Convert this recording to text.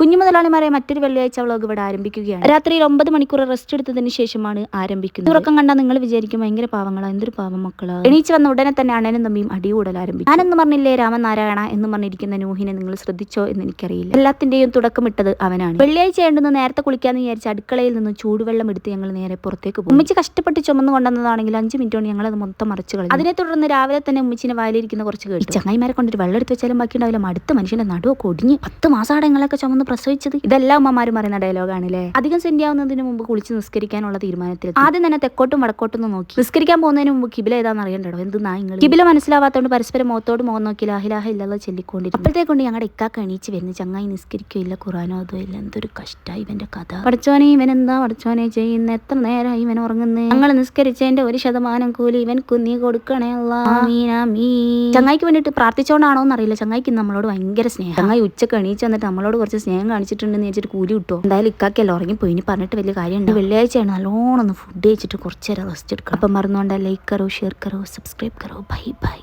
കുഞ്ഞു മുതലാളിമാരെ മറ്റൊരു വെള്ളിയാഴ്ച വ്ളോഗ് ഇവിടെ ആരംഭിക്കുകയാണ്. രാത്രിയിൽ ഒമ്പത് മണിക്കൂർ റെസ്റ്റ് എടുത്തതിന് ശേഷമാണ് ആരംഭിക്കുന്നത്. ഉറക്കം കണ്ടാൽ നിങ്ങൾ വിചാരിക്കും ഭയങ്കര പാവങ്ങളാ എന്തൊരു പാവം മക്കളാ. എണീച്ച് വന്ന ഉടനെ തന്നെ അണനും തമ്മിയും അടികൂടൽ ആരംഭിക്കും ഞാനെന്ന് പറഞ്ഞില്ലേ രാമനാരായണ എന്ന് പറഞ്ഞിരിക്കുന്ന നൂഹിനെ നിങ്ങൾ ശ്രദ്ധിച്ചോ എന്ന് എനിക്കറിയില്ല. എല്ലാത്തിന്റെയും തുടക്കമിട്ടത് അവനാണ്. വെള്ളിയാഴ്ച ആയതുകൊണ്ട് നേരത്തെ കുളിക്കാന്ന് വിചാരിച്ച അടുക്കളയിൽ നിന്ന് ചൂടുവെള്ളം എടുത്ത് ഞങ്ങൾ നേരെ പുറത്തേക്ക് പോകും ഉമ്മിച്ച് കഷ്ടപ്പെട്ട് ചുമന്ന് കൊണ്ടുവന്നതാണെങ്കിൽ അഞ്ച് മിനിറ്റ് കൊണ്ട് ഞങ്ങൾ അത് മൊത്തം മറിച്ചു കളഞ്ഞു അതിനെ തുടർന്ന് രാവിലെ തന്നെ ഉമ്മച്ചിനെ വായിലിരിക്കുന്ന കുറച്ച് കേട്ടു. ചങ്ങായിമാരെ കൊണ്ടൊരു വെള്ളം എടുത്ത് വെച്ചാലും ബാക്കി ഉണ്ടാവില്ല അടുത്ത മനുഷ്യന്റെ നടുവൊക്കെ ഒടിഞ്ഞ് പത്ത് മാസം ആടങ്ങളൊക്കെ ചുമന്ന് പ്രസവിച്ചത്? ഇതെല്ലാം അമ്മമാരും പറയുന്ന ഡയലോഗാണല്ലേ? അധികം സെന്റിയാവുന്നതിന് മുമ്പ് കുളിച്ച് നിസ്കരിക്കാനുള്ള തീരുമാനത്തിൽ ആദ്യം തന്നെ തെക്കോട്ടും വടക്കോട്ടും ഒന്ന് നോക്കി. നിസ്കരിക്കാൻ പോകുന്നതിന് മുമ്പ് കിബില ഏതാന്ന് അറിയണ്ടോ എന്ത് നായങ്ങൾ കിബില മനസ്സിലാവാത്തതുകൊണ്ട് പരസ്പരം മുഖത്തോട് മുഖം നോക്കി ലാഹിലാഹ ഇല്ലാതെ ചൊല്ലിക്കൊണ്ടിരുന്നു. അപ്പോഴത്തേക്കൊണ്ട് ഞങ്ങളുടെ ഇക്കാക്ക് എണീച്ച് വരുന്ന ചങ്ങായി നിസ്കരിക്കുകയില്ല ഖുറാനോ അതോ ഇല്ല എന്തൊരു കഷ്ട ഇവന്റെ കഥ. പഠിച്ചോനെ ഇവൻ എന്താ പഠിച്ചോനെ ചെയ്യുന്ന എത്ര നേരമായി ഇവൻ ഉറങ്ങുന്നത് ഞങ്ങൾ നിസ്കരിച്ചതിന്റെ ഒരു ശതമാനം കൂലി ഇവൻ കുന്നി കൊടുക്കണേ. ചങ്ങായിക്ക് വേണ്ടിട്ട് പ്രാർത്ഥിച്ചോണ്ടാണോ എന്നറിയില്ല ചങ്ങായിക്ക് നമ്മളോട് ഭയങ്കര സ്നേഹം. ചങ്ങായി ഉച്ചയ്ക്ക് എണീച്ച് വന്നിട്ട് നമ്മളോട് കുറച്ച് സ്നേഹം കാണിച്ചിട്ടുണ്ടെന്ന് വെച്ചിട്ട് കൂലി കിട്ടുമോ എന്തായാലും ഇക്കാക്കല്ല ഉറങ്ങിപ്പോയി ഇനി പറഞ്ഞിട്ട് വലിയ കാര്യമുണ്ട് വെള്ളിയാഴ്ചയാണ് നല്ലോണം ഒന്ന് ഫുഡ് കഴിച്ചിട്ട് കുറച്ച് നേരം റെസ്റ്റ് എടുക്കണം. അപ്പം മറന്നുകൊണ്ട് ലൈക്ക് കറോ ഷെയർ കറോ സബ്സ്ക്രൈബ് കറോ. Bye bye